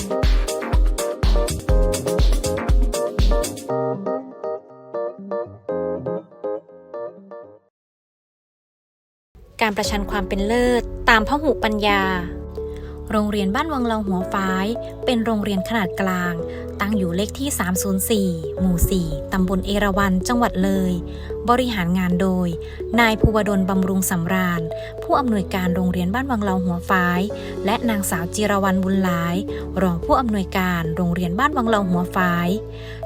การประชันความเป็นเลิศ ตามพหุปัญญา โรงเรียนบ้านวังเลาหัวฟ้าย เป็นโรงเรียนขนาดกลาง ตั้งอยู่เลขที่ 304 หมู่ 4 ตำบลเอราวัณ จังหวัดเลย บริหารงานโดย นายภูวดลบำรุงสำราญ ผู้อำนวยการโรงเรียนบ้านวังเหลาหัวฟ้าย และนางสาวจิรวรรณบุญหลาย รองผู้อำนวยการโรงเรียนบ้านวังเหลาหัวฟ้าย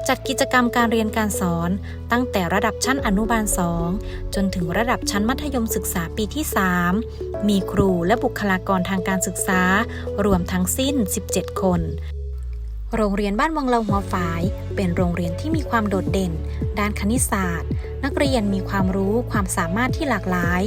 จัดกิจกรรมการเรียนการสอน ตั้งแต่ระดับชั้นอนุบาล 2 จนถึงระดับชั้นมัธยมศึกษาปีที่ 3 มีครูและบุคลากรทางการศึกษารวมทั้งสิ้น 17 คน โรงเรียนบ้านวังเลาหัวฝาย เป็นโรงเรียนที่มีความโดดเด่น ด้านคณิตศาสตร์ นักเรียนมีความรู้ความสามารถที่หลากหลาย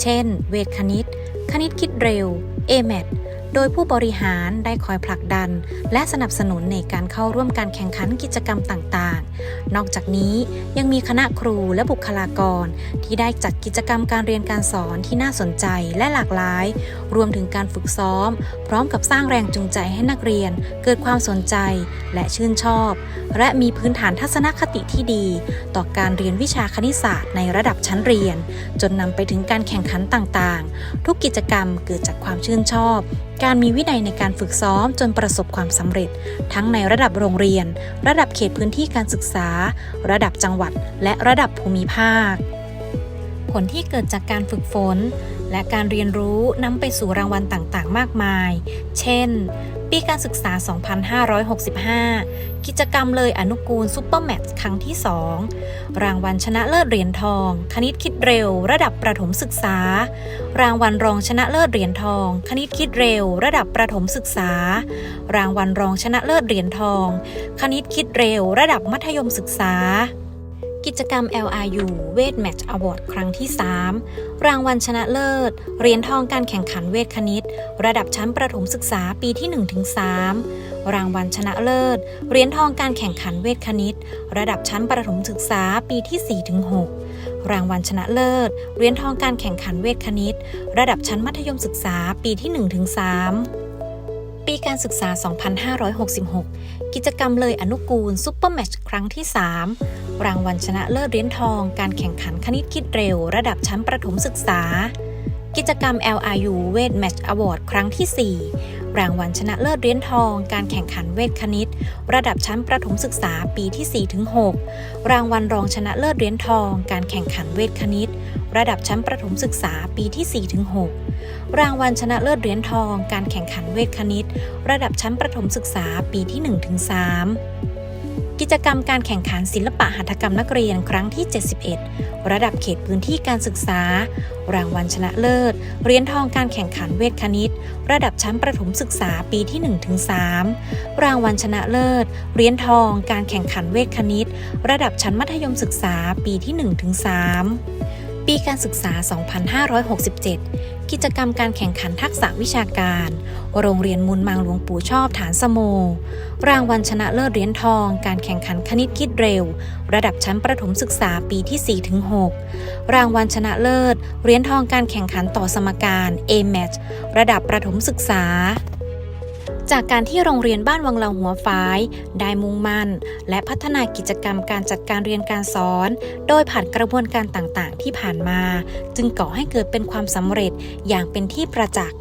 เช่น เวทคณิต คณิตคิดเร็ว a m a t โดยผู้บริหารได้คอยผลักดัน และสนับสนุนในการเข้าร่วมการแข่งขันกิจกรรมต่างๆ นอกจากนี้ยังมีคณะครูและบุคลากร ที่ได้จัดกิจกรรมการเรียนการสอนที่น่าสนใจและหลากหลาย รวมถึงการฝึกซ้อม พร้อมกับสร้างแรงจูงใจให้นักเรียน เกิดความสนใจและชื่นชอบ และมีพื้นฐานทัศนคติที่ดี ต่อการเรียนวิชาคณิตศาสตร์ในระดับชั้นเรียน จนนำไปถึงการแข่งขันต่างๆ ทุกกิจกรรมเกิดจากความชื่นชอบ การมีวินัยในการฝึกซ้อมจนประสบความสำเร็จ ทั้งในระดับโรงเรียน ระดับเขตพื้นที่การศึกษา ระดับจังหวัด และระดับภูมิภาค ผลที่เกิดจากการฝึกฝนและการเรียนรู้นำไปสู่รางวัลต่างๆ มากมาย เช่น ปีการศึกษา 2565 กิจกรรมเลยอนุกูลซูเปอร์แมตช์ครั้งที่ 2 รางวัลชนะเลิศเหรียญทอง คณิตคิดเร็ว ระดับประถมศึกษา รางวัลรองชนะเลิศเหรียญทอง คณิตคิดเร็ว ระดับประถมศึกษา รางวัลรองชนะเลิศเหรียญทอง คณิตคิดเร็ว ระดับมัธยมศึกษา กิจกรรม LRU เวทแมตช์อวอร์ดครั้งที่ 3 รางวัลชนะเลิศ เหรียญทองการแข่งขันเวทคณิต ระดับชั้นประถมศึกษาปีที่ 1-3 รางวัลชนะเลิศ เหรียญทองการแข่งขันเวทคณิต ระดับชั้นประถมศึกษาปีที่ 4-6 รางวัลชนะเลิศ เหรียญทองการแข่งขันเวทคณิต ระดับชั้นมัธยมศึกษาปีที่ 1-3ปีการศึกษา 2566 กิจกรรมเลยอนุกูลซุปเปอร์แมช์ครั้งที่ 3 รางวัลชนะเลิศเหรียญทอง การแข่งขันคณิตคิดเร็ว ระดับชั้นประถมศึกษา กิจกรรม LRU เวทแมช์อวอร์ดครั้งที่ 4 รางวัลชนะเลิศเหรียญทอง การแข่งขันเวทคณิต ระดับชั้นประถมศึกษาปีที่ 4-6 รางวัลรองชนะเลิศเหรียญทอง การแข่งขันเวทคณิต ระดับชั้นประถมศึกษาปีที่ 4-6 รางวัลชนะเลิศเหรียญทอง การแข่งขันเวทคณิต ระดับชั้นประถมศึกษาปีที่ 1-3 กิจกรรมการแข่งขันศิลปะหัตถกรรมนักเรียนครั้งที่ 71 ระดับเขตพื้นที่การศึกษา รางวัลชนะเลิศ เหรียญทองการแข่งขันเวทคณิต ระดับชั้นประถมศึกษาปีที่ 1-3 รางวัลชนะเลิศ เหรียญทองการแข่งขันเวทคณิต ระดับชั้นมัธยมศึกษาปีที่ 1-3ปีการศึกษา 2567 กิจกรรมการแข่งขันทักษะวิชาการ โรงเรียนมูลมังหลวงปู่ชอบฐานสโม รางวัลชนะเลิศเหรียญทอง การแข่งขันคณิตคิดเร็ว ระดับชั้นประถมศึกษาปีที่ 4-6 รางวัลชนะเลิศเหรียญทองการแข่งขันต่อสมการ a m a t ระดับประถมศึกษา จากการที่โรงเรียนบ้านวังเหลาหัวฟ้าย ได้มุ่งมั่น และพัฒนากิจกรรมการจัดการเรียนการสอน โดยผ่านกระบวนการต่างๆ ที่ผ่านมา จึงก่อให้เกิดเป็นความสำเร็จอย่างเป็นที่ประจักษ์